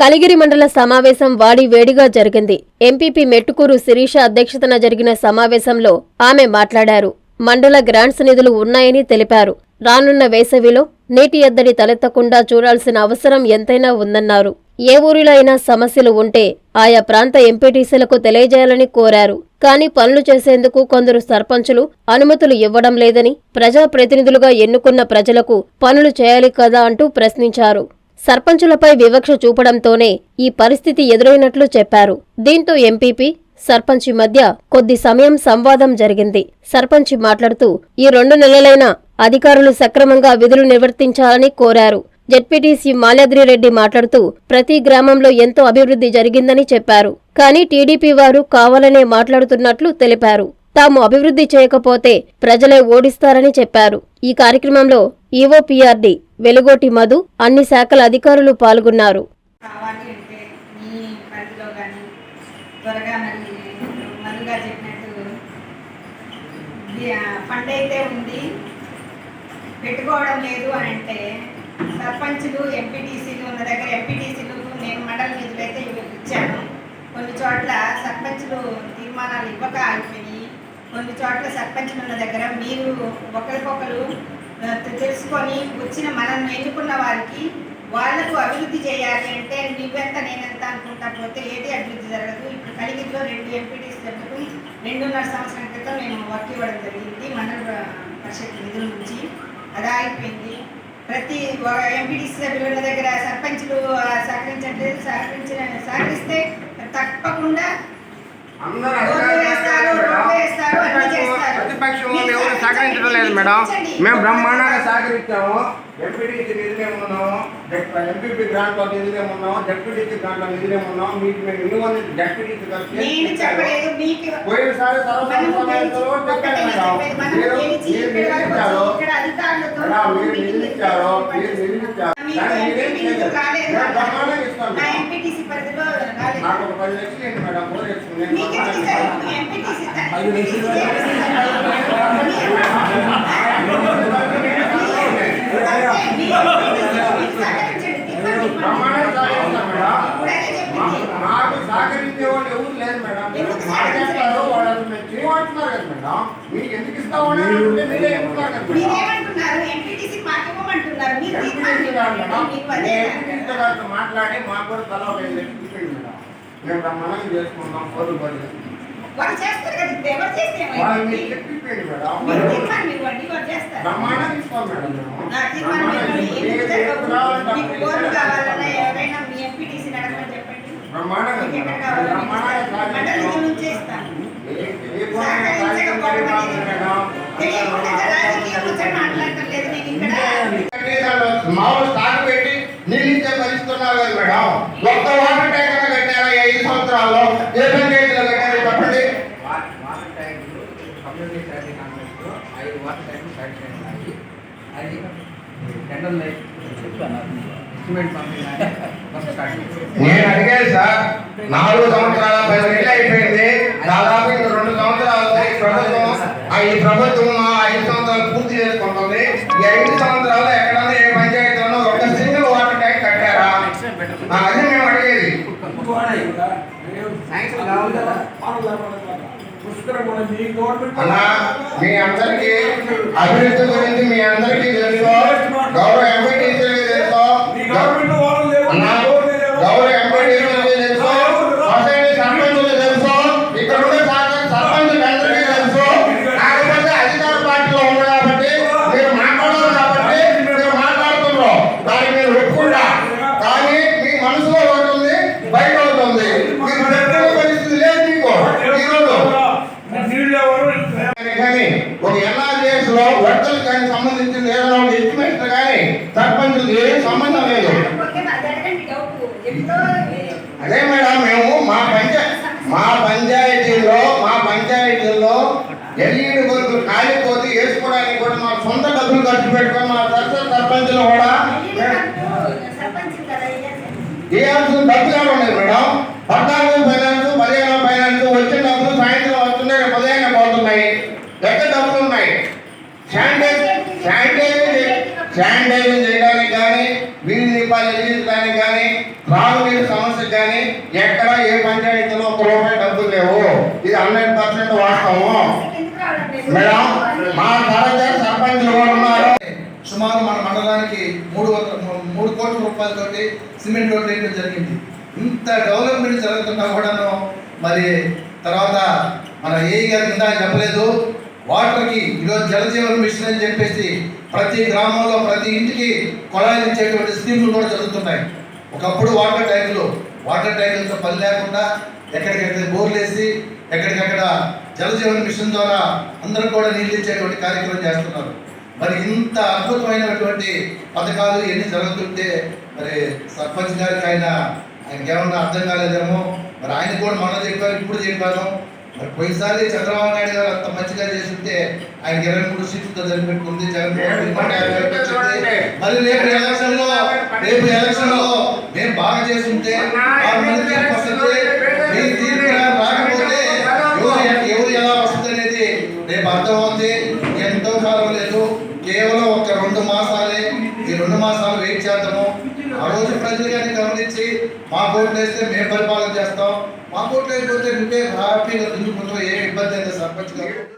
కలిగిరి మండల సమావేశం వాడి వేడిగా జరిగింది. ఎంపీపీ మెట్టుకూరు శిరీష అధ్యక్షతన జరిగిన సమావేశంలో ఆమె మాట్లాడారు. మండల గ్రాంట్స్ నిధులు ఉన్నాయని తెలిపారు. రానున్న వేసవిలో నీటి ఎద్దడి తలెత్తకుండా చూడాల్సిన అవసరం ఎంతైనా ఉందన్నారు. ఏ ఊరిలో అయినా సమస్యలు ఉంటే ఆయా ప్రాంత ఎంపీటీసీలకు తెలియజేయాలని కోరారు. కానీ పనులు చేసేందుకు కొందరు సర్పంచులు అనుమతులు ఇవ్వడం లేదని ప్రజాప్రతినిధులుగా ఎన్నుకున్న ప్రజలకు పనులు చేయాలి కదా అంటూ ప్రశ్నించారు. సర్పంచులపై వివక్ష చూపడంతోనే ఈ పరిస్థితి ఎదురైనట్లు చెప్పారు. దీంతో ఎంపీపీ సర్పంచి మధ్య కొద్ది సమయం సంవాదం జరిగింది. సర్పంచి మాట్లాడుతూ ఈ రెండు నెలలైనా అధికారులు సక్రమంగా విధులు నిర్వర్తించాలని కోరారు. జెడ్పీటీసీ మాల్యాద్రిరెడ్డి మాట్లాడుతూ ప్రతి గ్రామంలో ఎంతో అభివృద్ధి జరిగిందని చెప్పారు. కానీ టీడీపీ వారు కావాలనే మాట్లాడుతున్నట్లు తెలిపారు. తాము అభివృద్ధి చేయకపోతే ప్రజలే ఓడిస్తారని చెప్పారు. ఈ కార్యక్రమంలో ఈవోపీఆర్డీ వెలుగోటి మధు అన్ని శాఖల అధికారులు పాల్గొన్నారు. ఫండ్ అయితే ఉంది. పెట్టుకోవడం లేదు అని అంటే సర్పంచులు ఎంపీటీసీలు ఉన్న దగ్గర ఎంపీటీసీలు నేను మండల నిధులు అయితే ఇచ్చాను కొన్ని చోట్ల సర్పంచులు తీర్మానాలు ఇవ్వక ఆగిపోయి కొన్ని చోట్ల సర్పంచులు ఉన్న దగ్గర మీరు ఒకరికొకరు తెలుసుకొని వచ్చిన మనం ఎన్నుకున్న వారికి వాళ్ళకు అభివృద్ధి చేయాలి అంటే నువ్వెంత నేనెంత అనుకుంటా పోతే ఏది అభివృద్ధి జరగదు. ఇప్పుడు కలిగిలో రెండు ఎంపీటీస్ పెట్టుకుని రెండున్నర సంవత్సరం క్రితం మేము వర్క్ ఇవ్వడం జరిగింది మండల పరిషత్ నిధుల నుంచి. అది ఆగిపోయింది. ప్రతి ఎంపీటీసీ సభ్యుల దగ్గర సర్పంచ్లు సహకరించట్లేదు. సహకరించిన సహకరిస్తే తప్పకుండా అందరూ రోడ్లు వేస్తారు, రోడ్లు వేస్తారు, అన్నీ చేస్తారు. ప్రతిపక్షం మీరు ఎవరు సహకరించండి, లేదు మేడం. మేము బ్రహ్మాండంగా సహకరించాము. ఎంపీటీసీ నిధులే ఉన్నాము. ఎంపీపీ గ్రాంట్లో నిధులే ఉన్నాము. జడ్పీటీసీ గ్రాంట్లో నిధులే ఉన్నాము. మీకు మేము నేను చెప్పలేదు. మీకు పోయినసారి మీరు నిధులిచ్చారు మీరు నిధులిచ్చారు నాకు ఒక పది లక్షలు ఏంటి మేడం. ఎంపీటీసీ ఐదు లక్షలు బ్రహ్మాండంగా సహకరిస్తాం మేడం మా- మాకు సహకరించే వాళ్ళు ఎవరు లేదు మేడం ఎందుకు మాట చెప్తారు వాళ్ళు మేము చేయమంటున్నారు కదా మేడం మీకు ఎందుకు ఇస్తామని అంటే మీరే చెప్తున్నారు కదా మేడం మీరేమంటున్నారు ఎంపీటీసీ మాకు ఇవ్వమంటున్నారు మీరు తీర్మానం ఎంపీటీసీ గారు ఇవ్వండి. మేడం మీకు అదే నేను ఎంపీటీసీ గారితో మాట్లాడి మాకు కూడా తల ఒక ఐదు లక్షలు ఇచ్చేయండి మేడం? మేము బ్రహ్మాండంగా చేసుకుంటాం కోరు కోరు వాళ్ళు చేస్తారు కదా ఇప్పుడు ఎవరు చేస్తే వాళ్ళు ఏమైంది? మీకు చెప్పిపోయింది మేడం మీరు తీర్మానం ఇవ్వండి చేస్తారు నా తీర్మానం ఇవ్వండి. మీకు. కావాలన్నా ఎవరైనా మీ ఎంపీటీసీ నడకమని చెప్పండి ఎక్కడ. కావాలో. మండలి. నుంచి నేను ఇక్కడ మామూలు స్టాక్ పెట్టి నీళ్ళు ఇచ్చే కదా మేడం ఒక్క వాటర్ ట్యాంకర్ కట్టారా ఐదు సంవత్సరాల్లో ఏ పంచాయతీలో కట్టారు చెప్పండి వాటర్ ట్యాంకులు కమ్యూనిటీ లో ఐదు వాటర్ ట్యాంకులు శాంక్షన్ అయినాయి అది టెండర్ లైఫ్ ఎస్టిమేట్ పంపిణీ ఫస్ట్ స్టార్ట్ నేను అడిగాను సార్ నాలుగు సంవత్సరాల పది నెలలు అయిపోయింది. దాదాపు ఇంకా రెండు సంవత్సరాలు ఈ ప్రభుత్వం ఈ ప్రభుత్వం మా ఐదు సంవత్సరాలు పూర్తి చేసుకుంటుంది. ఈ ఐదు సంవత్సరాలు ఎక్కడన్నా ఏ పంచాయతీలోనూ ఒక సింగిల్ వాటర్ ట్యాంక్ కట్టారా? అది మేము అడిగేది. శాంక్షన్ కావాలి కదా. అన్నా మీ అందరికీ అభివృద్ధి గురించి మీ అందరికీ తెలుసు. గౌరవ ఎంపీ తెలుసు అన్నా గౌరవ ఎంపీటీసీలకి తెలుసు సొసైటీ సర్పంచులకి తెలుసు ఇక్కడ ఉండే సర్పంచ్ సర్పంచులకి అందరికీ తెలుసు కాకపోతే అధికార పార్టీలో ఉంది కాబట్టి మీరు మాట్లాడారు కాబట్టి మీరు మాట్లాడుతున్నారు దానికి మీరు ఒప్పుకుంటా కానీ మీ మనసులో ఒకటి ఉంది బయట ఒకటి ఉంది మీకు చెప్పిన పరిస్థితి లేదు మీకు ఈరోజు కానీ కానీ ఒక ఎన్ఆర్జీఎస్లో వర్తలు కానీ సంబంధించిన ఏదైనా ఒక ఎస్టిమేషన్ కానీ సర్పంచులకి ఏం సంబంధం లేదు ఓకే అది అడగండి డౌట్ ఎప్పుడో అదే మేడం మేము మా పంచాయ మా పంచాయతీలో మా పంచాయతీల్లో ఎల్ఈడి బల్బులు కాలిపోతే వేసుకోవడానికి కూడా మా సొంత డబ్బులు ఖర్చు పెట్టుకొని మా సర్పంచ్ సర్పంచులు కూడా. వేయాల్సిన డబ్బులు ఉన్నాయి మేడం? పద్నాలుగు ఫైనాన్స్ పదిహేను ఫైనాన్స్ వచ్చిన డబ్బులు సాయంత్రం వస్తున్నాయి ఉదయాన్నే పోతున్నాయి. ఎక్కడ డబ్బులు ఉన్నాయి. శానిటైజ్ శానిటైజింగ్ శానిటైజింగ్ చేయడానికి కానీ వీధి దీపాలు వెలిగించడానికి కానీ త్రాగునీరు సమస్యకు కానీ ఎక్కడ ఏ పంచాయతీలో ఒక రూపాయి డబ్బులు లేవు. ఇది హండ్రెడ్ పర్సెంట్ వాస్తవం. మేడం మా తరగతి సుమారు మన మండలానికి మూడు వందల మూడు కోట్ల రూపాయలతోటి సిమెంట్ రోడ్ వేయడం జరిగింది. ఇంత డెవలప్మెంట్ జరుగుతున్నా కూడాను మరి తర్వాత మన ఏఈ గారు ఇందాక చెప్పలేదు వాటర్కి ఈరోజు జలజీవన మిషన్ అని చెప్పేసి ప్రతి గ్రామంలో ప్రతి ఇంటికి కొళాయిలు ఇచ్చేటువంటి స్కీములు కూడా జరుగుతున్నాయి. ఒకప్పుడు వాటర్ ట్యాంకులు వాటర్ ట్యాంకులతో పని లేకుండా ఎక్కడికెక్కడ బోర్లు వేసి ఎక్కడికక్కడ జలజీవన మిషన్ ద్వారా అందరూ కూడా నీళ్ళు ఇచ్చేటువంటి కార్యక్రమం చేస్తున్నారు. మరి ఇంత అద్భుతమైనటువంటి పథకాలు ఎన్ని జరుగుతుంటే మరి సర్పంచ్ గారికి ఆయన ఆయనకి ఏమన్నా అర్థం కాలేదేమో మరి ఆయన కూడా మొన్న చెప్పారు ఇప్పుడు చెప్పాను మరి పోయినసారి చంద్రబాబు నాయుడు గారు అంత మంచిగా చేస్తుంటే ఆయనకి ఇరవై మూడు సీట్లతో జరిపెట్టుకుంది జగన్మోహన్. మరి రేపు ఎలక్షన్లో రేపు ఎలక్షన్లో మేము బాగా చేస్తుంటే ఆరు మంది తీర్పు వస్తుంది మీ తీర్పు రాకపోతే ఎవరు ఎవరు ఎలా వస్తుంది అనేది రేపు అర్థమవుతుంది రోజు ప్రజలు గమనించి మా కోట్లు వేస్తే మేము పరిపాలన చేస్తాం. మా కోట్లు అయిపోతే నువ్వే హ్యాపీగా దున్నుకుంటావు ఏ ఇబ్బంది అయితే సర్పంచ్ గారు.